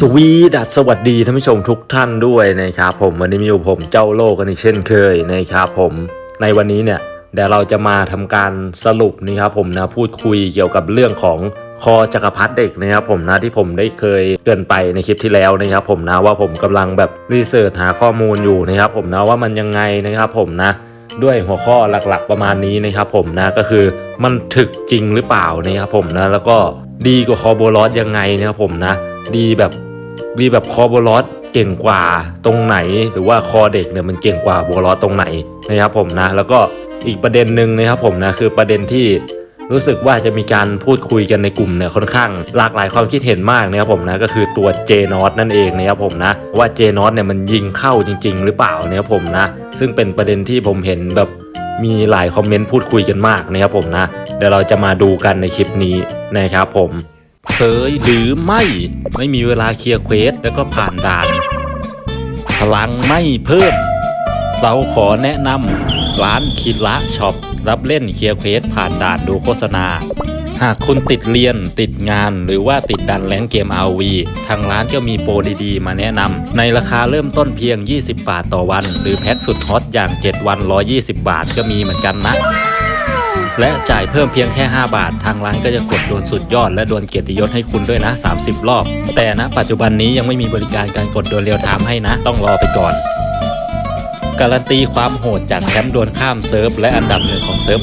สวีดัสสวัสดีท่านผู้ชมทุกท่านด้วยนะครับผมวันนี้มีอยู่ผมเจ้าโลกกันอีกเช่นเคยนะครับผมในวันนี้เนี่ยเดี๋ยวเราจะมาทำการสรุปนี่ครับผมนะพูดคุยเกี่ยวกับเรื่องของคอจักรพรรดิเด็กนะครับผมนะที่ผมได้เคยเกินไปในคลิปที่แล้วนะครับผมนะว่าผมกำลังแบบรีเสิร์ชหาข้อมูลอยู่นะครับผมนะว่ามันยังไงนะครับผมนะด้วยหัวข้อหลักๆประมาณนี้นะครับผมนะก็คือมันถึกจริงหรือเปล่านะครับผมนะแล้วก็ดีกว่าคอโบลอสยังไงนะครับผมนะดีแบบ ดีแบบคอโบลอสเก่งกว่าตรงไหน หรือว่าคอเด็กเนี่ยมันเก่งกว่าโบลอสตรงไหนนะครับผมนะ แล้วก็อีกประเด็นหนึ่งนะครับผมนะคือประเด็นที่รู้สึกว่าจะมีการพูดคุยกันในกลุ่มเนี่ยค่อนข้างหลากหลายความคิดเห็นมากนะครับผมนะก็คือตัวเจนอตนั่นเองนะครับผมนะว่าเจนอตเนี่ยมันยิงเข้าจริง ๆ หรือเปล่านะครับผมนะ ซึ่งเป็นประเด็นที่ผมเห็นแบบมีหลายคอมเมนต์พูดคุยกันมากนะครับผมนะเดี๋ยวเราจะมาดูกันในคลิปนี้นะครับผม เคยหรือไม่ไม่มีเวลาเคลียร์เควสแล้วก็ผ่านด่าน พลังไม่เพิ่ม เราขอแนะนำร้านคิระช็อปรับเล่นเคลียร์เควสผ่านด่านดูโฆษณา หากคุณติดเรียนติดงานหรือว่าติดดันแรงเกม RV ทางร้านก็มีโปรดีๆ มาแนะนำในราคาเริ่มต้นเพียง 20 บาทต่อวัน หรือแพ็กสุดฮอตอย่าง 7 วัน 120 บาทก็มีเหมือนกันนะ และจ่ายเพิ่มเพียงแค่ 5 บาท ทางร้านก็จะกดดวลสุดยอด และดวลเกียรติยศให้คุณด้วยนะ 30 รอบ แต่ณปัจจุบันนี้ยังไม่มีบริการการกดดวลเรียวไทม์ให้นะ ต้องรอไปก่อนการันตีความโหดจากแชมป์ดวลข้ามเซิร์ฟและอันดับหนึ่งของเซิร์ฟ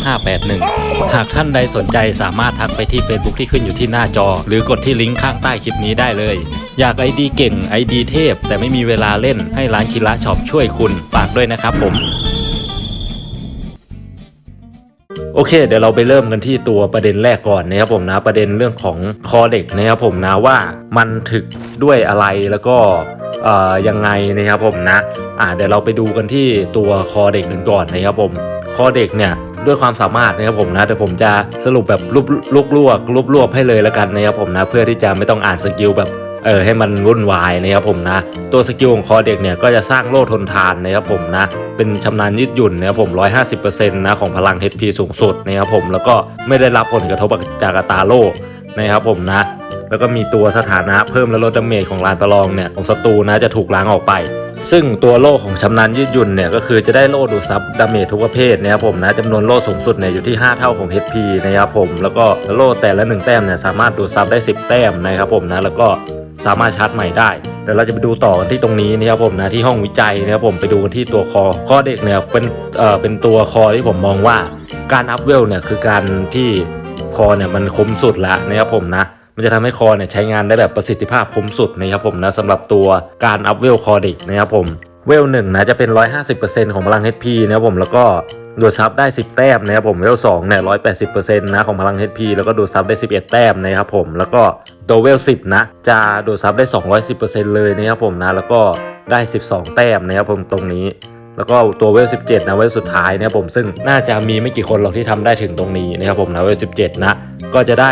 581 หากท่านใดสนใจสามารถทักไปที่ Facebook ที่ขึ้นอยู่ที่หน้าจอ หรือกดที่ลิงก์ข้างใต้คลิปนี้ได้เลย อยากไอดีเก่งไอดีเทพ แต่ไม่มีเวลาเล่นให้ร้านคิระช็อปช่วยคุณ ฝากด้วยนะครับผม โอเค เดี๋ยวเราไปเริ่มกันที่ตัวประเด็นแรกก่อนนะครับผมนะประเด็นเรื่องของคอเด็กนะครับผมนะว่ามันถึกด้วยอะไรแล้วก็เอ่ยังไงนะครับผมนะอ่าเดี๋ยวเราไปดูกันที่ตัวคอเด็กกันก่อนนะครับผมคอเด็กเนี่ยด้วยความสามารถนะครับผมนะเดี๋ยวผมจะสรุปแบบรูปลูกลวกรูปรวบให้เลยแล้วกันนะครับผมนะเพื่อที่จะไม่ต้องอ่านสกิลแบบ เออให้มันวุ่นวายนะครับผมนะ ตัวสกิลของคอเด็กเนี่ยก็จะสร้างโล่ทนทานนะครับผมนะ เป็นชำนาญยืดหยุ่นนะครับผม 150%นะของพลัง HP สูงสุดนะครับผมแล้วก็ไม่ได้รับผลกระทบจากอัตราโล่นะครับผมนะ แล้วก็มีตัวสถานะเพิ่มและลดดาเมจของลานประลองเนี่ยของศัตรูนะจะถูกล้างออกไปซึ่งตัวโล่ของชำนาญยืดหยุ่นเนี่ยก็คือจะได้โล่ดูดซับดาเมจทุกประเภทนะครับผมนะจำนวนโล่สูงสุดเนี่ยอยู่ที่ 5 เท่าของ HP นะครับผม แล้วก็โล่แต่ละ 1 แต้มเนี่ยสามารถดูดซับได้ 10 แต้มนะครับผมนะแล้วก็ สามารถชาร์จใหม่ได้เดี๋ยวเราจะไปดูต่อกันที่ตรงนี้นะครับผมนะที่ห้องวิจัยนะครับผมไปดูกันที่ตัวคอข้อเด็กเนี่ยเป็นเอ่อเป็นตัวคอที่ผมมองว่าการอัพเวลเนี่ยคือการที่คอเนี่ยมันคมสุดล้วนะครับผมนะมันจะทำให้คอเนี่ยใช้งานได้แบบประสิทธิภาพคมสุดนะครับผมนะสำหรับตัวการอัพเวลคอเด็กนะครับผมเวลหนึ่งนะจะเป็น 150%ของพลัง HP นะครับผมแล้วก็ดูดซับได้ 10 แต้มนะครับผมเวล2เนี่ย180%นะของพลัง HP แล้วก็ดูดซับได้ 11 แต้มนะครับผมแล้วก็ ตัวเวล 10 นะ จะดูดซับได้ 210%เลยนะครับผมนะ แล้วก็ได้ 12 แต้มนะครับผมตรงนี้ แล้วก็ตัวเวล 17 นะเวลสุดท้ายนะครับผมซึ่งน่าจะมีไม่กี่คนหรอกที่ทำได้ถึงตรงนี้นะครับผมนะเวล 17 นะ ก็จะได้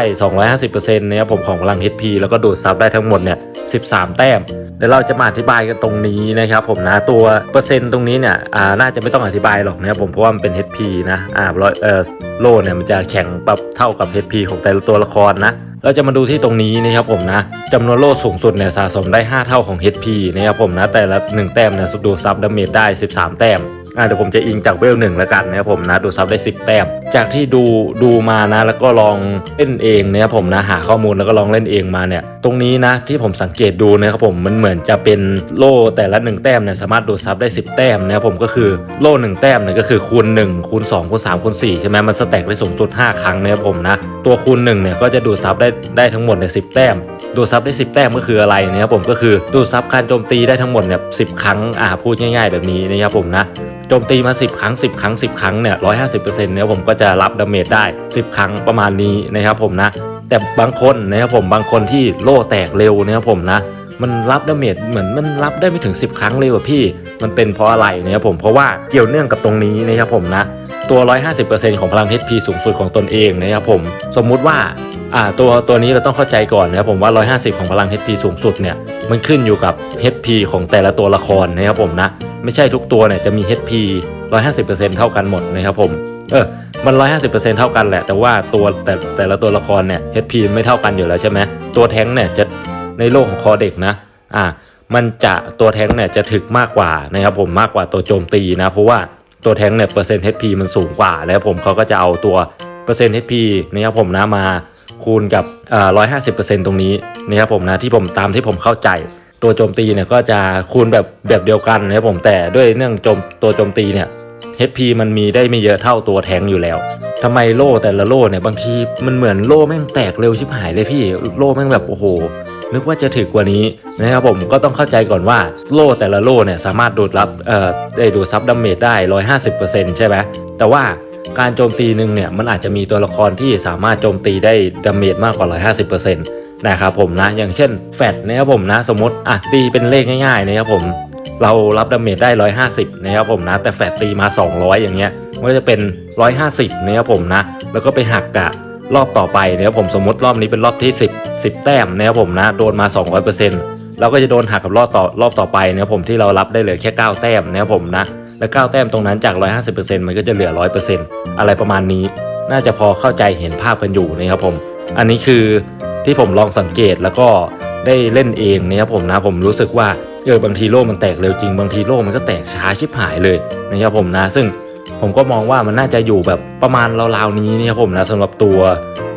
250%นะครับผมของพลัง HP แล้วก็ดูดซับได้ทั้งหมดเนี่ย 13 แต้มเดี๋ยวเราจะมาอธิบายกันตรงนี้นะครับผมนะตัวเปอร์เซ็นต์ตรงนี้เนี่ยอ่าน่าจะไม่ต้องอธิบายหรอกนะครับผมเพราะว่ามันเป็น HP นะอ่าร้อยเอ่อโล่เนี่ยมันจะแข็งปรับเท่ากับ HP ของแต่ละตัวละครนะ เราจะมาดูที่ตรงนี้นะครับผมนะจำนวนโล่สูงสุดเนี่ยสะสมได้ 5 เท่าของ HP นะครับผมนะแต่ละ 1 แต้มเนี่ยดูซับดาเมจได้ 13 แต้มอ่าเดี๋ยวผมจะอิงจากเวลหนึ่งแล้วกันนะครับผมนะดูซับได้ 10 แต้ม จากที่ดูดูมานะแล้วก็ลองเล่นเองนะครับผมนะหาข้อมูลแล้วก็ลองเล่นเองมาเนี่ยตรงนี้นะที่ผมสังเกตดูนะครับผมมันเหมือนจะเป็นโล่แต่ละ 1 แต้มเนี่ยสามารถดูดซับได้ 10 แต้มนะครับผมก็คือโล่1แต้มเนี่ยก็คือคูณ1คูณ2คูณ3คูณ4ใช่ไหมมันสแต็กได้สูงสุด 5 ครั้งนะครับผมนะตัวคูณ1เนี่ยก็จะดูดซับได้ได้ทั้งหมดเนี่ย10แต้ม ดูดซับได้ 10 แต้มก็คืออะไรนะครับผมก็คือดูดซับการโจมตีได้ทั้งหมดเนี่ย10ครั้งอ่าพูดง่าย ๆ แบบนี้นะครับผมนะโจมตีมา 10 ครั้ง 10 ครั้ง 10 ครั้งเนี่ย150%เนี่ยผมก็จะรับดาเมจได้ 10 ครั้งประมาณนี้นะครับผมนะ แต่บางคนนะครับผมบางคนที่โล่แตกเร็วนะครับผมนะ มันรับดาเมจเหมือนมันรับได้ไม่ถึง 10 ครั้งเลยว่ะพี่ มันเป็นเพราะอะไรนะครับผมเพราะว่าเกี่ยวเนื่องกับตรงนี้นะครับผมนะตัว 150%ของพลัง HP สูงสุดของตนเองนะครับผม สมมุติว่าอ่าตัวตัวนี้เราต้องเข้าใจก่อนนะครับผมว่า 150 ของพลัง HP สูงสุดเนี่ย มันขึ้นอยู่กับ HP ของแต่ละตัวละครนะครับผมนะ ไม่ใช่ทุกตัวเนี่ยจะมี HP 150%เท่ากันหมดนะครับผม เออ มัน 150%เท่ากันแหละ แต่ว่าตัวแต่แต่ละตัวละครเนี่ย HP ไม่เท่ากันอยู่แล้วใช่ไหมตัวแท้งเนี่ยจะในโลกของคอเด็กนะอ่ามันจะตัวแท้งเนี่ยจะถึกมากกว่านะครับผมมากกว่าตัวโจมตีนะ เพราะว่าตัวแท้งเนี่ยเปอร์เซ็นต์ HP มันสูงกว่า แล้วผมเขาก็จะเอาตัวเปอร์เซ็นต์ HP นะครับผมนะมาคูณกับร้อยห้าสิบเปอร์เซ็นต์ตรงนี้นะครับผมนะที่ผมตามที่ผมเข้าใจ ตัวโจมตีเนี่ยก็จะคูณแบบแบบเดียวกันนะครับผมแต่ด้วยเนื่องโจมตัวโจมตีเนี่ย HP มันมีได้ไม่เยอะเท่าตัวแทงอยู่แล้วทำไมโล่แต่ละโล่เนี่ยบางทีมันเหมือนโล่แม่งแตกเร็วชิบหายเลยพี่โล่แม่งแบบโอ้โหนึกว่าจะถึกกว่านี้นะครับผมก็ต้องเข้าใจก่อนว่าโล่แต่ละโล่เนี่ยสามารถดูดรับเอ่อได้ดูดซับดาเมจได้ 150%ใช่ไหมแต่ว่าการโจมตีหนึ่งเนี่ยมันอาจจะมีตัวละครที่สามารถโจมตีได้ดาเมจมากกว่า 150%นะครับผมนะอย่างเช่นแฟดนะครับผมนะสมมติอะตีเป็นเลขง่ายๆนะครับผม เรารับดาเมจได้ 150 นะครับผมนะ แต่แฟดตีมา 200 อย่างเงี้ย มันก็จะเป็น 150 นะครับผมนะ แล้วก็ไปหักกะรอบต่อไปนะครับผมสมมติรอบนี้เป็นรอบที่ 10 10 แต้มนะครับผมนะ โดนมา 200%เราก็จะโดนหักกับรอบต่อรอบต่อไปนะครับผมที่เรารับได้เหลือแค่ 9 แต้มนะครับผมนะ และ 9 แต้มตรงนั้นจาก 150%มันก็จะเหลือ 100%อะไรประมาณนี้ น่าจะพอเข้าใจเห็นภาพกันอยู่นะครับผม อันนี้คือที่ผมลองสังเกตแล้วก็ ได้เล่นเองนะครับผมนะผมรู้สึกว่าเออบางทีโลกมันแตกเร็วจริงบางทีโลกมันก็แตกช้าชิบหายเลยนะครับผมนะ ซึ่งผมก็มองว่ามันน่าจะอยู่แบบประมาณราวๆนี้นะครับผมนะสำหรับตัว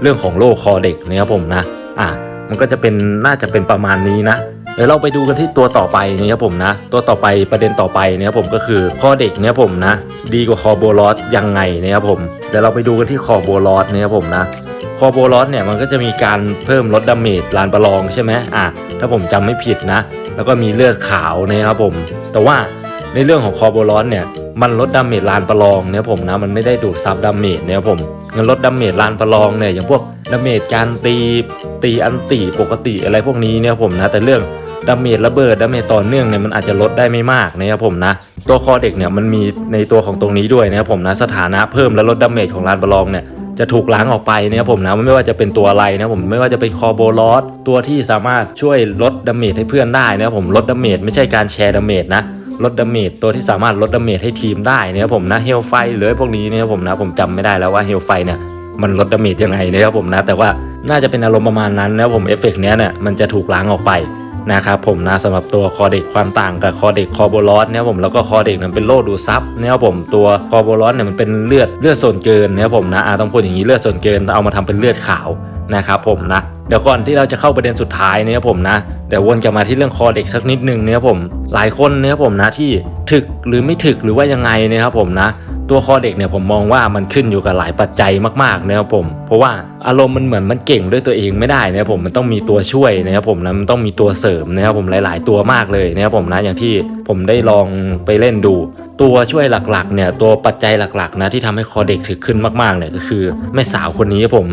เรื่องของโลกคอเด็กนะครับผมนะอะมันก็จะเป็นน่าจะเป็นประมาณนี้นะเดี๋ยวเราไปดูกันที่ตัวต่อไปนะครับผมนะ ตัวต่อไปประเด็นต่อไปนะครับผมก็คือคอเด็กเนี่ยผมนะ ดีกว่าคอโบลอสยังไงนะครับผมเดี๋ยวเราไปดูกันที่คอโบลอสนะครับผมนะ อโบลอสเนี่ยมันก็จะมีการเพิ่มลดดาเมจลานประลองใช่ไหมอะถ้าผมจำไม่ผิดนะ แล้วก็มีเลือดขาวนะครับผม แต่ว่าในเรื่องของคอโบลอสเนี่ยมันลดดาเมจลานประลองเนี่ยผมนะมันไม่ได้ดูดซับดาเมจเนี่ยผมมันลดดาเมจลานประลองเนี่ยอย่างพวกดาเมจการตีตีอันติปกติอะไรพวกนี้เนี่ยผมนะ แต่เรื่องดาเมจระเบิดดาเมจต่อเนื่องเนี่ยมันอาจจะลดได้ไม่มากนะครับผมนะ ตัวคอเด็กเนี่ยมันมีในตัวของตรงนี้ด้วยนะครับผมนะสถานะเพิ่มและลดดาเมจของลานประลองเนี่ย จะถูกล้างออกไปนะครับผมนะไม่ว่าจะเป็นตัวอะไรนะผมไม่ว่าจะเป็นคอโบลอสตัวที่สามารถช่วยลดดาเมจให้เพื่อนได้นะครับผมลดดาเมจไม่ใช่การแชร์ดาเมจนะลดดาเมจตัวที่สามารถลดดาเมจให้ทีมได้นะครับผมนะเฮลไฟหรือพวกนี้นะครับผมนะผมจำไม่ได้แล้วว่าเฮลไฟเนี่ยมันลดดาเมจยังไงนะครับผมนะ แต่ว่าน่าจะเป็นอารมณ์ประมาณนั้นนะครับผมเอฟเฟกต์เนี้ยเนี่ยมันจะถูกล้างออกไป นะครับผมนะสำหรับตัวคอเด็กความต่างกับคอเด็กคอโบลอสเนี่ยผมแล้วก็คอเด็กนั้นเป็นโลดูซับเนี่ยผมตัวคอโบลอสเนี่ยมันเป็นเลือดเลือดส่วนเกินเนี่ยผมนะอาต้องพูดอย่างนี้เลือดส่วนเกินเอามาทำเป็นเลือดขาว นะครับผมนะเดี๋ยวก่อนที่เราจะเข้าประเด็นสุดท้ายเนี่ยผมนะเดี๋ยววนกลับมาที่เรื่องคอเด็กสักนิดนึงเนี่ยผมหลายคนเนี่ยผมนะที่ถึกหรือไม่ถึกหรือว่ายังไงเนี่ยครับผมนะตัวคอเด็กเนี่ยผมมองว่ามันขึ้นอยู่กับหลายปัจจัยมากๆนะครับผม เพราะว่าอารมณ์มันเหมือนมันเก่งด้วยตัวเองไม่ได้นะครับผมมันต้องมีตัวช่วยนะครับผมนะมันต้องมีตัวเสริมนะครับผมหลาย ๆ ตัวมากเลยนะครับผมนะอย่างที่ผมได้ลองไปเล่นดู ตัวช่วยหลักๆเนี่ยตัวปัจจัยหลักๆนะที่ทำให้คอเด็กถึกขึ้นมากๆเนี่ยก็คือแม่สาวคนนี้ครับผม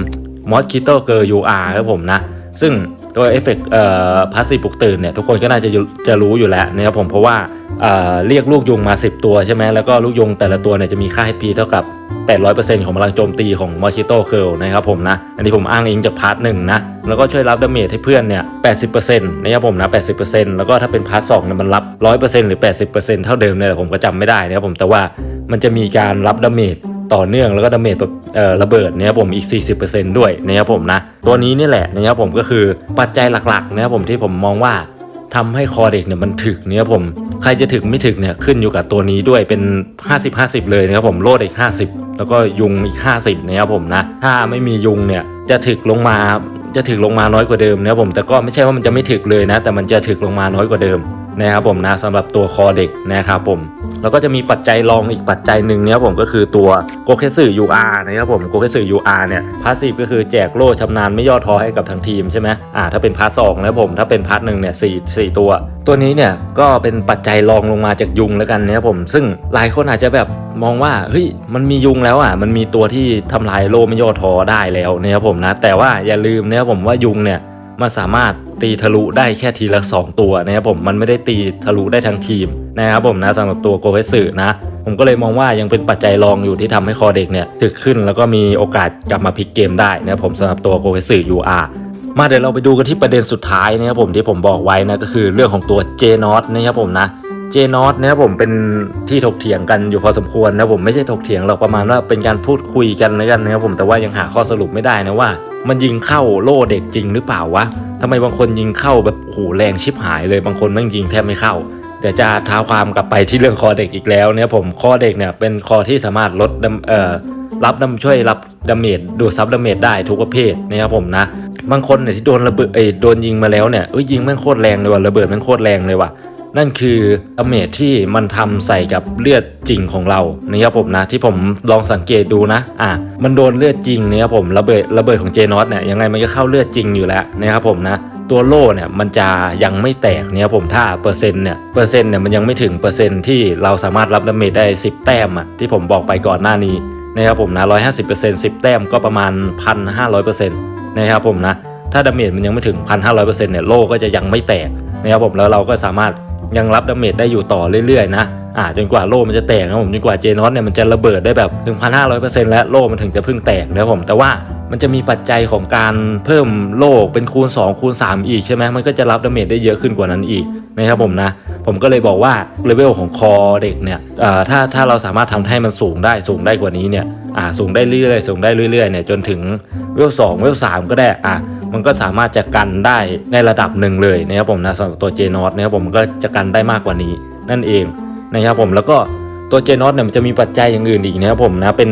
มอสคิโตเกอร์ยูอาร์ครับผมนะ ซึ่งตัวเอฟเฟกต์พาสซีปลุกตื่นเนี่ยทุกคนก็น่าจะจะรู้อยู่แล้วนะครับผมเพราะว่าเเรียกลูกยุงมา 10 ตัวใช่ไหมแล้วก็ลูกยุงแต่ละตัวเนี่ยจะมีค่า HP เท่ากับ 800%ของพลังโจมตีของมอชิโตเคิลนะครับผมนะ อันนี้ผมอ้างอิงจากพาร์ทหนึ่งนะ แล้วก็ช่วยรับดาเมจให้เพื่อนเนี่ย 80%นะครับผมนะ 80%แล้วก็ถ้าเป็นพาร์ทสองเนี่ยมันรับ 100%หรือ 80%เท่าเดิมเนี่ยแหละผมก็จำไม่ได้นะครับผมแต่ว่ามันจะมีการรับดาเมจ ต่อเนื่องแล้วก็ดาเมจแบบระเบิดนะครับผมอีก 40%ด้วยนะครับผมนะ ตัวนี้นี่แหละนะครับผมก็คือปัจจัยหลักๆนะครับผมที่ผมมองว่าทำให้คอเด็กเนี่ยมันถึกเนี่ยผมใครจะถึกไม่ถึกเนี่ยขึ้นอยู่กับตัวนี้ด้วยเป็น 50 50 เลยนะครับผมโลดอีก 50 แล้วก็ยุงอีก 50นะครับผมนะถ้าไม่มียุงเนี่ยจะถึกลงมาจะถึกลงมาน้อยกว่าเดิมนะครับผมแต่ก็ไม่ใช่ว่ามันจะไม่ถึกเลยนะ แต่มันจะถึกลงมาน้อยกว่าเดิมนะครับผมนะสำหรับตัวคอเด็กนะครับผม แล้วก็จะมีปัจจัยรองอีกปัจจัยหนึ่งเนี่ยผมก็คือตัวโกเคสึ UR นะครับผมโกเคสึ UR เนี่ยพาสซีฟก็คือแจกโล่ชำนาญไม่ย่อท้อให้กับทางทีมใช่ไหมอ่าถ้าเป็นพาร์ทสองนะผมถ้าเป็นพาร์ทหนึ่งเนี่ยสี่สี่ตัว ตัวนี้เนี่ยก็เป็นปัจจัยรองลงมาจากยุงแล้วกันนะครับผมซึ่งหลายคนอาจจะแบบมองว่าเฮ้ยมันมียุงแล้วอะมันมีตัวที่ทำลายโล่ไม่ย่อท้อได้แล้วนะครับผมนะแต่ว่าอย่าลืมนะครับผมว่ายุงเนี่ยมันสามารถตีทะลุได้แค่ทีละ 2 ตัวนะครับผมมันไม่ได้ตีทะลุได้ทั้งทีม นะครับผมนะสำหรับตัวโกเวสึนะผมก็เลยมองว่ายังเป็นปัจจัยรองอยู่ที่ทำให้คอเด็กเนี่ยถึกขึ้นแล้วก็มีโอกาสกลับมาพลิกเกมได้นะผมสำหรับตัวโกเวสึ UR มาเดี๋ยวเราไปดูกันที่ประเด็นสุดท้ายนะครับผมที่ผมบอกไว้นะก็คือเรื่องของตัว J n o t นะครับผมนะเจนอตนะครับผมเป็นที่ถกเถียงกันอยู่พอสมควรนะผมไม่ใช่ถกเถียงหรอกประมาณว่าเป็นการพูดคุยกันแล้วกันนะครับผมแต่ว่ายังหาข้อสรุปไม่ได้นะว่า มันยิงเข้าโล่เด็กจริงหรือเปล่าวะทำไมบางคนยิงเข้าแบบโหแรงชิบหายเลยบางคนแม่งยิงแทบไม่เข้า เดี๋ยวจะท้าความกลับไปที่เรื่องคอเด็กอีกแล้วเนี่ยผมคอเด็กเนี่ยเป็นคอที่สามารถลดเอ่อรับดำช่วยรับดาเมจดูดซับดาเมจได้ทุกประเภทนะครับผมนะบางคนเนี่ยที่โดนระเบิดเอยโดนยิงมาแล้วเนี่ยเอ้ยยิงแม่งโคตรแรงเลยว่ะระเบิดแม่งโคตรแรงเลยว่ะนั่นคือดาเมจที่มันทำใส่กับเลือดจริงของเรานะครับผมนะ ที่ผมลองสังเกตดูนะอะมันโดนเลือดจริงนะครับผมระเบิดระเบิดของเจนอตเนี่ยยังไงมันก็เข้าเลือดจริงอยู่แล้วนะครับผมนะ ตัวโล่เนี่ยมันจะยังไม่แตกเนี่ยผมถ้าเปอร์เซ็นต์เนี่ยเปอร์เซ็นต์เนี่ยมันยังไม่ถึงเปอร์เซ็นต์ที่เราสามารถรับดาเมจได้ 10 แต้มอะที่ผมบอกไปก่อนหน้านี้นะครับผมนะ150% 10แต้มก็ประมาณ1,500%นต์นะครับผมนะถ้าดาเมจมันยังไม่ถึง1,500%เปอร์เซ็นต์เนี่ยโล่ก็จะยังไม่แตกนะครับผมแล้วเราก็สามารถยังรับดาเมจได้อยู่ต่อเรื่อยๆนะอ่าจนกว่าโล่มันจะแตกนะผมจนกว่าเจนอสเนี่ยมันจะระเบิดได้แบบถึง1,500%และโล่มันถึงจะพิ่งแตกนะครับผมแต่ว่า มันจะมีปัจจัยของการเพิ่มโลกเป็นคูณ 2 คูณ 3 อีกใช่ไหมมันก็จะรับดาเมจได้เยอะขึ้นกว่านั้นอีกนะครับผมนะ ผมก็เลยบอกว่าเลเวลของคอเด็กเนี่ยถ้าถ้าเราสามารถทำให้มันสูงได้สูงได้กว่านี้เนี่ยอ่าสูงได้เรื่อยๆสูงได้เรื่อยๆเนี่ยจนถึงเวลสองเวลสามก็ได้อะมันก็สามารถจะกันได้ในระดับหนึ่งเลยนะครับผมนะสำหรับตัวเจนอตนะครับผมก็จะกันได้มากกว่านี้นั่นเองนะครับผมแล้วก็ตัวเจนอตเนี่ยมันจะมีปัจจัยอย่างอื่นอีกนะครับผมนะเป็น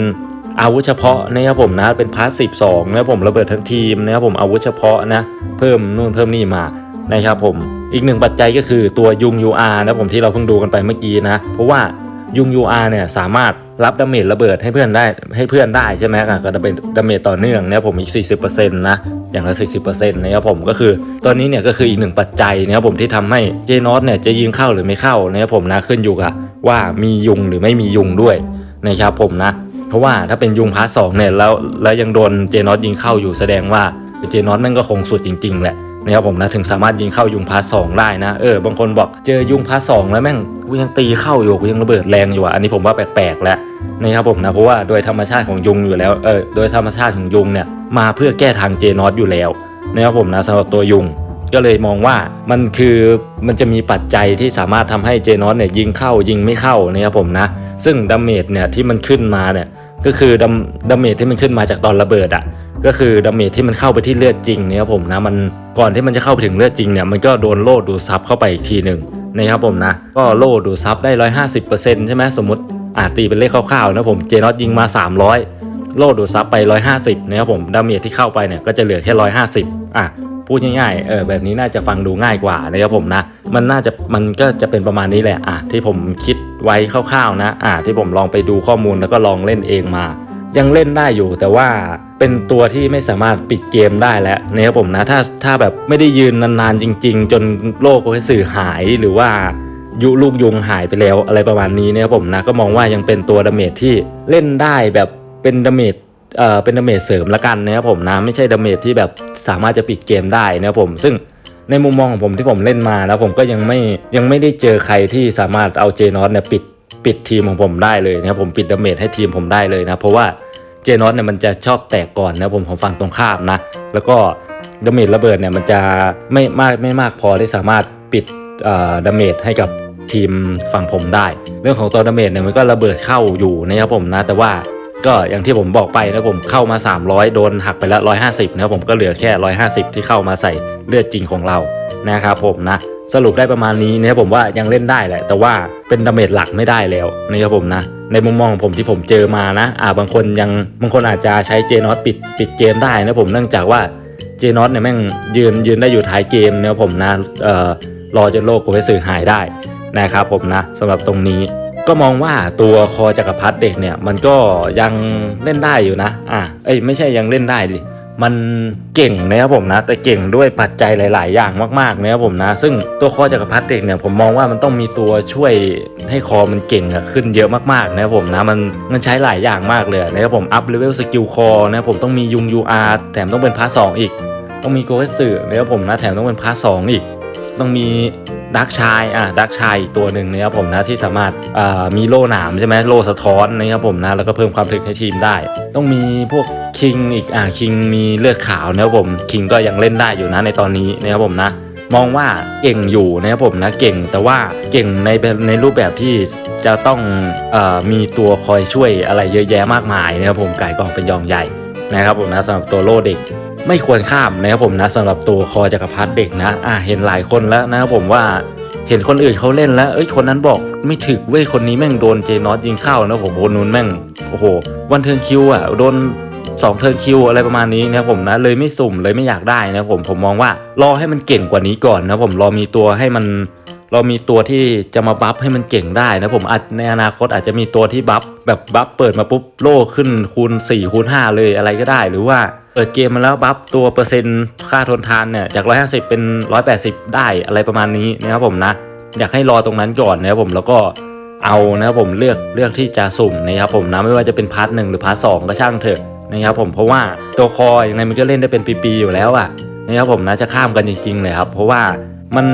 อาวุธเฉพาะนะครับผมนะเป็นพาร์ทสิบสองนะครับผมระเบิดทั้งทีมนะครับผมอาวุธเฉพาะนะเพิ่มนู่นเพิ่มนี่มานะครับผมอีกหนึ่งปัจจัยก็คือตัวยุง UR นะผมที่เราเพิ่งดูกันไปเมื่อกี้นะเพราะว่ายุง UR เนี่ยสามารถรับดาเมจระเบิดให้เพื่อนได้ให้เพื่อนได้ใช่ไหมอะก็จะเป็นดาเมจต่อเนื่องนะครับผมอีก 40%นะอย่างละ 40%นะครับผมก็คือตอนนี้เนี่ยก็คืออีกหนึ่งปัจจัยนะครับผมที่ทำให้เจนอสเนี่ยจะยิงเข้าหรือไม่เข้านะครับผมนะขึ้นอยู่กับว่ามียุงหรือไม่มียุงด้วยนะครับผมนะ เพราะว่าถ้าเป็นยุงพาร์ทสองเนี่ยแล้วแล้วยังโดนเจนอสยิงเข้าอยู่แสดงว่าเจนอสแม่งก็คงสุดจริงๆแหละนะครับผมนะถึงสามารถยิงเข้ายุงพาร์ทสองได้นะเออบางคนบอกเจอยุงพาร์ทสองแล้วแม่งกูยังตีเข้าอยู่กูยังระเบิดแรงอยู่อะอันนี้ผมว่าแปลกๆแล้วนะครับผมนะเพราะว่าโดยธรรมชาติของยุงอยู่แล้วเออโดยธรรมชาติของยุงเนี่ยมาเพื่อแก้ทางเจนอสอยู่แล้วนะครับผมนะสำหรับตัวยุงก็เลยมองว่ามันคือมันจะมีปัจจัยที่สามารถทำให้เจนอสเนี่ยยิงเข้ายิงไม่เข้านะครับผมนะซึ่งดาเมจเนี่ยที่มันขึ้นมาเนี่ย ก็คือดาดาเมจที่มันขึ้นมาจากตอนระเบิดอะก็คือดาเมจที่มันเข้าไปที่เลือดจริงเนี่ยครับผมนะมันก่อนที่มันจะเข้าไปถึงเลือดจริงเนี่ยมันก็โดนโล่ดูดซับเข้าไปอีกทีหนึ่งนะครับผมนะ ก็โล่ดูดซับได้150%ใช่ไหมสมมติอ่าตีเป็นเลขคร่าวๆนะผมเจนอสยิงมา300โล่ดูดซับไป150นะครับผมดาเมจที่เข้าไปเนี่ยก็จะเหลือแค่150อะ พูดง่ายๆเออแบบนี้น่าจะฟังดูง่ายกว่านะครับผมนะ มันน่าจะมันก็จะเป็นประมาณนี้แหละอะที่ผมคิดไว้คร่าวๆนะอะที่ผมลองไปดูข้อมูลแล้วก็ลองเล่นเองมา ยังเล่นได้อยู่แต่ว่าเป็นตัวที่ไม่สามารถปิดเกมได้แล้วนะครับผมนะถ้าถ้าแบบไม่ได้ยืนนานๆจริง ๆ จนโลกก็สื่อหายหรือว่ายุลูกยุงหายไปแล้วอะไรประมาณนี้นะครับผมนะก็มองว่ายังเป็นตัวดาเมจที่เล่นได้แบบเป็นดาเมจ เอ่อเป็นดาเมจเสริมละกันนะครับผมนะไม่ใช่ดาเมจที่แบบสามารถจะปิดเกมได้นะครับผมซึ่งในมุมมองของผมที่ผมเล่นมานะผมก็ยังไม่ยังไม่ได้เจอใครที่สามารถเอาเจนอสเนี่ยปิดปิดทีมของผมได้เลยนะครับผมปิดดาเมจให้ทีมผมได้เลยนะเพราะว่าเจนอสเนี่ยมันจะชอบแตกก่อนนะผมของฝั่งตรงข้ามนะแล้วก็ดาเมจระเบิดเนี่ยมันจะไม่มากไม่มากพอที่สามารถปิดเอ่อดาเมจให้กับทีมฝั่งผมได้ เรื่องของตัวดาเมจเนี่ยมันก็ระเบิดเข้าอยู่นะครับผมนะแต่ว่า ก็อย่างที่ผมบอกไปนะผมเข้ามา 300 โดนหักไปแล้ว150นะผมก็เหลือแค่ 150 ที่เข้ามาใส่เลือดจริงของเรานะครับผมนะสรุปได้ประมาณนี้นะครับผมว่ายังเล่นได้แหละ แต่ว่าเป็นดาเมจหลักไม่ได้แล้วนะครับผมนะ ในมุมมองของผมที่ผมเจอมานะอ่าบางคนยังบางคนอาจจะใช้เจนอตปิดปิดเกมได้นะผมเนื่องจากว่าเจนอตเนี่ยแม่งยืนยืนได้อยู่ท้ายเกมนะครับผมนะเอ่อรอจนโลกโกเวสือหายได้นะครับผมนะสำหรับตรงนี้ ก็มองว่าตัวคอจักรพรรดิเด็กเนี่ยมันก็ยังเล่นได้อยู่นะ อะเอ้ยไม่ใช่ยังเล่นได้ดิมันเก่งนะครับผมนะ แต่เก่งด้วยปัจจัยหลาย ๆ อย่างมากๆนะครับผมนะ ซึ่งตัวคอจักรพรรดิเด็กเนี่ยผมมองว่ามันต้องมีตัวช่วยให้คอมันเก่งขึ้นเยอะมากๆนะครับผมนะมันมันใช้หลายอย่างมากเลยนะครับผมอัพเลเวลสกิลคอนะครับผมต้องมียุง UR แถมต้องเป็นพาร์ทสองอีก ต้องมีโกเวสึนะครับผมนะแถมต้องเป็นพาร์ทสองอีก ต้องมีดักชายอะดักชายอีกตัวหนึ่งนะครับผมนะที่สามารถอ่ามีโล่หนามใช่ไหมโล่สะท้อนนะครับผมนะแล้วก็เพิ่มความถึกให้ทีมได้ ต้องมีพวกคิงอีกอ่าคิงมีเลือดขาวนะครับผมคิงก็ยังเล่นได้อยู่นะในตอนนี้นะครับผมนะมองว่าเก่งอยู่นะครับผมนะเก่งแต่ว่าเก่งในในรูปแบบที่จะต้องอมีตัวคอยช่วยอะไรเยอะแยะมากมายนะครับผมไก่กองเป็นยองใหญ่นะครับผมนะสำหรับตัวโลเด็ก ไม่ควรข้ามนะครับผมนะสำหรับตัวคอจักรพรรดิเด็กนะอ่าเห็นหลายคนแล้วนะครับผมว่าเห็นคนอื่นเขาเล่นแล้ว เอ้ย คนนั้นบอกไม่ถึกเว้ย คนนี้แม่งโดนเจนอตยิงเข้านะผมคนนู้นแม่ง โอ้โห วันเทิงคิวอะ โดนสองเทิร์นคิวอะไรประมาณนี้นะครับผมนะเลยไม่สุ่มเลยไม่อยากได้นะครับผมผมมองว่ารอให้มันเก่งกว่านี้ก่อนนะผมรอมีตัวให้มัน เรามีตัวที่จะมาบัฟให้มันเก่งได้นะผมอาจในอนาคตอาจจะมีตัวที่บัฟแบบบัฟเปิดมาปุ๊บโล่ขึ้นคูณ4คูณ5เลยอะไรก็ได้ หรือว่าเปิดเกมมาแล้วบัฟตัวเปอร์เซ็นต์ค่าทนทานเนี่ยจาก 150 เป็น 180 ได้อะไรประมาณนี้นะครับผมนะ อยากให้รอตรงนั้นก่อนนะครับผมแล้วก็เอานะครับผมเลือกเลือกที่จะสุ่มนะครับผมนะไม่ว่าจะเป็นพาร์ทหนึ่งหรือพาร์ทสองก็ช่างเถอะนะครับผมเพราะว่าตัวคออย่างไรมันก็เล่นได้เป็นปีๆอยู่แล้วอะนะครับผมนะจะข้ามกันจริงๆเลยครับเพราะว่ามัน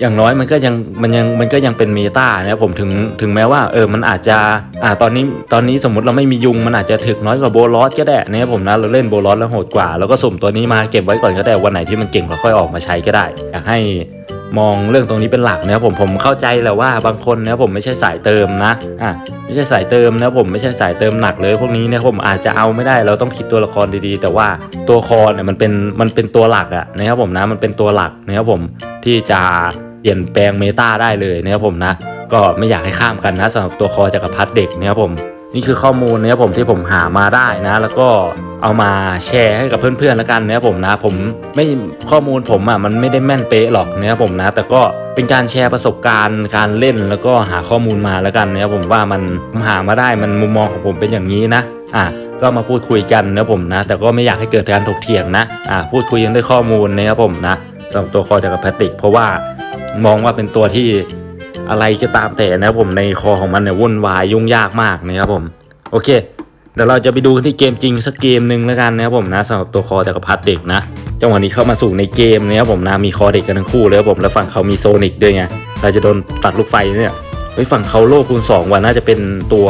อย่างน้อยมันก็ยังมันยังมันก็ยังเป็นเมตานะผมถึงถึงแม้ว่าเออมันอาจจะอ่าตอนนี้ตอนนี้สมมติเราไม่มียุงมันอาจจะถึกน้อยกว่าโบลอสก็ได้นะผมนะเราเล่นโบลอสแล้วโหดกว่า แล้วก็สุ่มตัวนี้มาเก็บไว้ก่อนก็ได้วันไหนที่มันเก่งเราค่อยออกมาใช้ก็ได้อยากให้ มองเรื่องตรงนี้เป็นหลักนะครับผมผมเข้าใจแหละว่าบางคนนะผมไม่ใช่สายเติมนะอะไม่ใช่สายเติมนะผมไม่ใช่สายเติมหนักเลย พวกนี้เนี่ยผมอาจจะเอาไม่ได้เราต้องคิดตัวละครดีๆ แต่ว่าตัวคอเนี่ยมันเป็นมันเป็นตัวหลักอะนะครับผมนะมันเป็นตัวหลักนะครับผมที่จะเปลี่ยนแปลงเมตาได้เลยนะครับผมนะ ก็ไม่อยากให้ข้ามกันนะสำหรับตัวคอจักรพรรดิเด็กนะครับผม นี่คือข้อมูลนะครับผมที่ผมหามาได้นะ แล้วก็เอามาแชร์ให้กับเพื่อนๆแล้วกันนะครับผมนะผมไม่ข้อมูลผมอะมันไม่ได้แม่นเป๊ะหรอกนะครับผมนะ แต่ก็เป็นการแชร์ประสบการณ์การเล่นแล้วก็หาข้อมูลมาแล้วกันนะครับผมว่ามันผมหามาได้มันมุมมองของผมเป็นอย่างนี้นะอะก็มาพูดคุยกันนะผมนะ แต่ก็ไม่อยากให้เกิดการถกเถียงนะอะพูดคุยกันด้วยข้อมูลนะครับผมนะสำหรับตัวคอจากรพรรดิเพราะว่ามองว่าเป็นตัวที่ อะไรก็ตามแต่นะครับผมในคอของมันเนี่ยวุ่นวายยุ่งยากมากนะครับผม โอเคเดี๋ยวเราจะไปดูที่เกมจริงสักเกมหนึ่งแล้วกันนะครับผมนะสำหรับตัวคอจักรพรรดิเด็กนะจังหวะนี้เข้ามาสู่ในเกมนะครับผมนะมีคอเด็กกันทั้งคู่เลยครับผมแล้วฝั่งเขามีโซนิกด้วยไงเราจะโดนตัดลูกไฟเนี่ยไว้ยฝั่งเขาโลคูณ2ว่าน่าจะเป็นตัว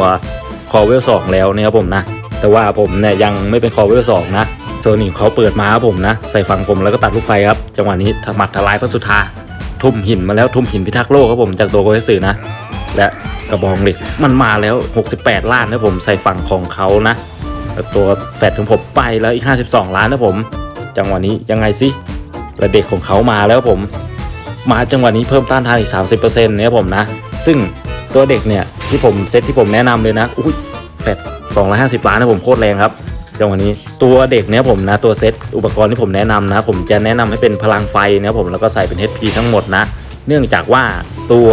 คอเวลสองแล้วนะครับผมนะ แต่ว่าผมเนี่ยยังไม่เป็นคอเวลสองนะโซนิกเขาเปิดมาครับผมนะ ใส่ฝั่งผมแล้วก็ตัดลูกไฟครับ จังหวะนี้ถมัดทลายพระสุธา ทุ่มหินมาแล้วทุ่มหินพิทักษ์โลกครับผมจากตัวโกเฮสึนะ และกระบองเหล็กมันมาแล้ว 68 ล้านนะผมใส่ฝั่งของเขานะตัวแฟดของผมไปแล้วอีก 52 ล้านนะผม จังหวะนี้ยังไงสิและเด็กของเขามาแล้วผม มาจังหวะนี้เพิ่มต้านทานอีก 30%เนี่ยผมนะ ซึ่งตัวเด็กเนี่ยที่ผมเซตที่ผมแนะนำเลยนะอุ้ยแฟด250 ล้านนะผมโคตรแรงครับ จังหวะนี้ตัวเด็กเนี่ยผมนะตัวเซตอุปกรณ์ที่ผมแนะนำนะ ผมจะแนะนำให้เป็นพลังไฟนะผมแล้วก็ใส่เป็น HP ทั้งหมดนะ เนื่องจากว่าตัว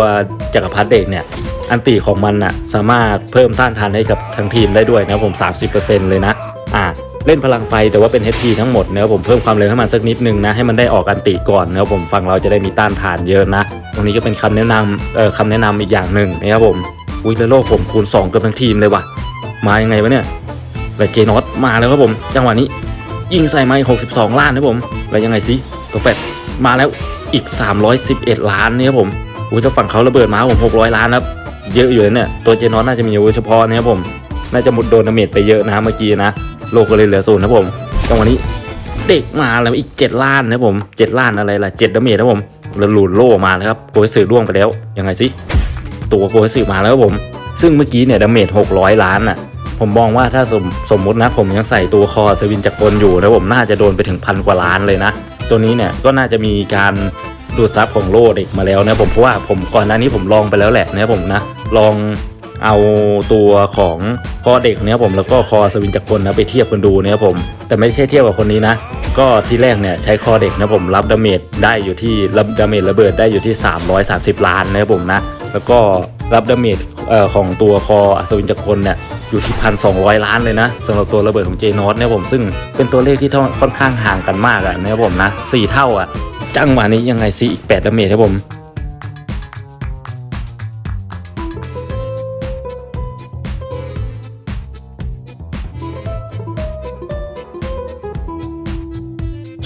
จักรพรรดิเด็กเนี่ยอันตีของมันน่ะสามารถเพิ่มต้านทานให้กับทั้งทีมได้ด้วยนะครับผม 30%เลยนะอ่าเล่นพลังไฟแต่ว่าเป็น HP ทั้งหมดนะครับผมเพิ่มความเร็วให้มันสักนิดนึงนะให้มันได้ออกอันติก่อนนะครับผมฝั่งเราจะได้มีต้านทานเยอะนะตรงนี้ก็เป็นคำแนะนำเอ่อคำแนะนำอีกอย่างหนึ่งนะครับผมอุ้ยแล้วโลกผมคูณ2กับทั้งทีมเลยว่ะมายังไงวะเนี่ย แล้วเจนอตมาแล้วครับผม จังหวะนี้ยิงใส่ไม้62 ล้านนะผม แล้วยังไงสิตัวแฟดมาแล้วอีก 311 ล้านนี่ครับผมอุ้ยถ้าฝั่งเขาระเบิดมาผม600 ล้านครับ เยอะอยู่นะเนี่ย ตัวเจนอตน่าจะมีอาวุธเฉพาะนะครับผม น่าจะหมดโดนดาเมจไปเยอะนะเมื่อกี้นะ โลกก็เลยเหลือศูนย์นะผม จังหวะนี้เด็กมาแล้วอีก 7 ล้านนะผม7ล้านอะไรล่ะ7ดาเมจนะผมแล้วหลุดโล่มาแล้วครับโกยสื่อร่วงไปแล้ว ยังไงสิตัวโกยสื่อมาแล้วครับผม ซึ่งเมื่อกี้เนี่ยดาเมจ600 ล้านอะ ผมมองว่าถ้าสมสมมตินะ ผมยังใส่ตัวคอสวินจักรกลอยู่นะผมน่าจะโดนไปถึงพันกว่าล้านเลยนะ ตัวนี้เนี่ยก็น่าจะมีการดูดซับของโลดเด็กมาแล้วนะผมเพราะว่าผมก่อนหน้านี้ผมลองไปแล้วแหละนะผมนะลองเอาตัวของคอเด็กเนี่ยผมแล้วก็คอสวินจักรกลนะไปเทียบกันดูนะครับผม แต่ไม่ใช่เทียบกับคนนี้นะ ก็ที่แรกเนี่ยใช้คอเด็กนะผมรับดาเมจได้อยู่ที่รับดาเมจระเบิดได้อยู่ที่ 330 ล้านนะผมนะแล้วก็รับดาเมจเอ่อของตัวคออัศวินจักรกลเนี่ย อยู่ที่พันสองล้านเลยนะสำหรับตัวระเบิดของเจนอสเนี่ยผมซึ่งเป็นตัวเลขที่ค่อนข้างห่างกันมากอะนะครับผมนะสี่เท่าอะจังหวะนี้ยังไงสิอีก8ดดาเมจครับผม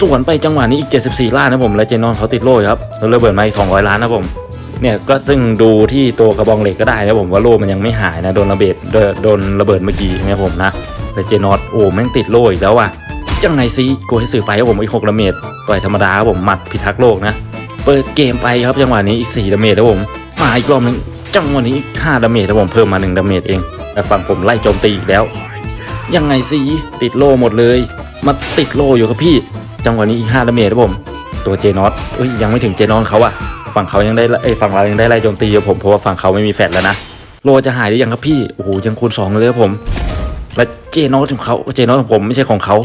ส่วนไปจังหวะนี้อีก 74 ล้านนะผมและเจนอนเขาติดโล่ครับแล้วระเบิดมาอีก200 ล้านนะผม เนี่ยก็ซึ่งดูที่ตัวกระบองเหล็กก็ได้นะผมว่าโล่มันยังไม่หายนะโดนระเบิดโดนระเบิดเมื่อกี้นะผมนะแต่เจนอตโอ้แม่งติดโล่อีกแล้วว่ะยังไงซิโกให้สื่อไปครับผมอีก6ดาเมจต่อยธรรมดาครับผมหมัดพิทักษ์โลกนะเปิดเกมไปครับจังหวะนี้อีก4ดาเมจครับผมมาอีกรอบหนึงจังหวะนี้อีก5ดาเมจครับผมเพิ่มมา1ดาเมจเองแต่ฝั่งผมไล่โจมตีอีกแล้ว ยังไงสิติดโล่หมดเลยมาติดโล่อยู่ครับพี่ จังหวะนี้อีก5ดาเมจครับผมตัวเจนอตเอ้ยยังไม่ถึงเจนอตเขาอะ ฝั่งเขายังได้เอ้ฝั่งเรายังได้ไล่โจมตีอยู่ผมเพราะว่าฝั่งเขาไม่มีแฟลชแล้วนะโลจะหายได้ยังครับพี่โอ้โหยังคูณสองเลยครับผม และเจนอตของเขาเจนอตของผมไม่ใช่ของเขา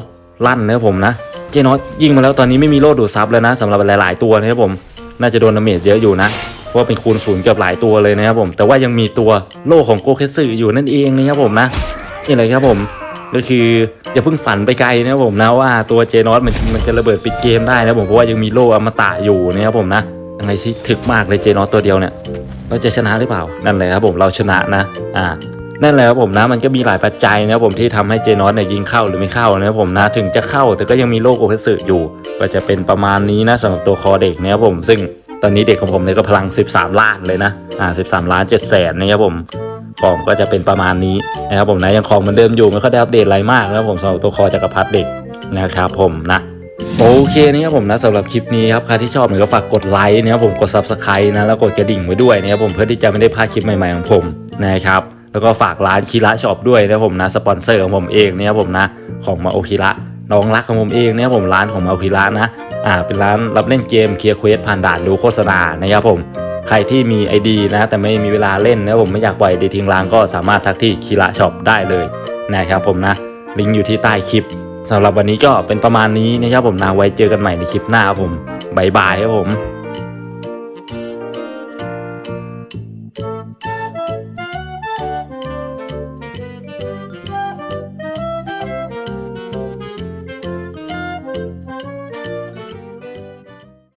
ลั่นนะครับผมนะเจนอตยิงมาแล้วตอนนี้ไม่มีโล่ดูดซับแล้วนะสำหรับหลาย ๆ ตัวนะครับผมน่าจะโดนดาเมจเยอะอยู่นะเพราะเป็นคูณศูนย์เกือบหลายตัวเลยนะครับผม แต่ว่ายังมีตัวโล่ของโกเคสึอยู่นั่นเองนะครับผมนะนี่เลยครับผมก็คืออย่าเพิ่งฝันไปไกลนะครับผมนะว่าตัวเจนอสมันมันจะระเบิดปิดเกมได้นะผมเพราะว่ายังมีโลอมตะอยู่นะครับผมนะ ยังไงสิถึกมากเลยเจนอสตัวเดียวเนี่ย เราจะชนะหรือเปล่า นั่นแหละครับผมเราชนะนะอ่านั่นแหละครับผมนะมันก็มีหลายปัจจัยนะครับผมที่ทำให้เจนอสเนี่ยยิงเข้าหรือไม่เข้านะครับผมนะถึงจะเข้าแต่ก็ยังมีโลกโอเพสึอยู่ ก็จะเป็นประมาณนี้นะสำหรับตัวคอเด็กนะครับผมซึ่งตอนนี้เด็กของผมเนี่ยก็พลัง 13 ล้านเลยนะอ่า13 ล้าน7แสนนะครับผมของก็จะเป็นประมาณนี้นะครับผมนะยังของเหมือนเดิมอยู่ไม่ค่อยได้อัปเดตอะไรมากนะครับผมสำหรับตัวคอจักรพรรดิเด็กนะครับผมนะ โอเคนะครับผมนะสำหรับคลิปนี้ครับใครที่ชอบเนี่ยก็ฝากกดไลค์นะครับผมกด subscribe นะแล้วกดกระดิ่งไว้ด้วยนะครับผมเพื่อที่จะไม่ได้พลาดคลิปใหม่ๆของผมนะครับแล้วก็ฝากร้านคีระช็อปด้วยนะครับผมนะสปอนเซอร์ของผมเองนะครับผมนะของมาโอคิระน้องรักของผมเองนะครับผมร้านของมาโอคิระนะอ่าเป็นร้านรับเล่นเกมเคลียร์เควสผ่านด่านดูโฆษณานะครับผมใครที่มี ID นะแต่ไม่มีเวลาเล่นนะผมไม่อยากปล่อยดีทิ้งร้านก็สามารถทักที่คีระช็อปได้เลยนะครับผมนะลิงก์อยู่ที่ใต้คลิป สำหรับวันนี้ก็เป็นประมาณนี้นะครับผมนะไว้เจอกันใหม่ในคลิปหน้าครับผมบายบายครับผม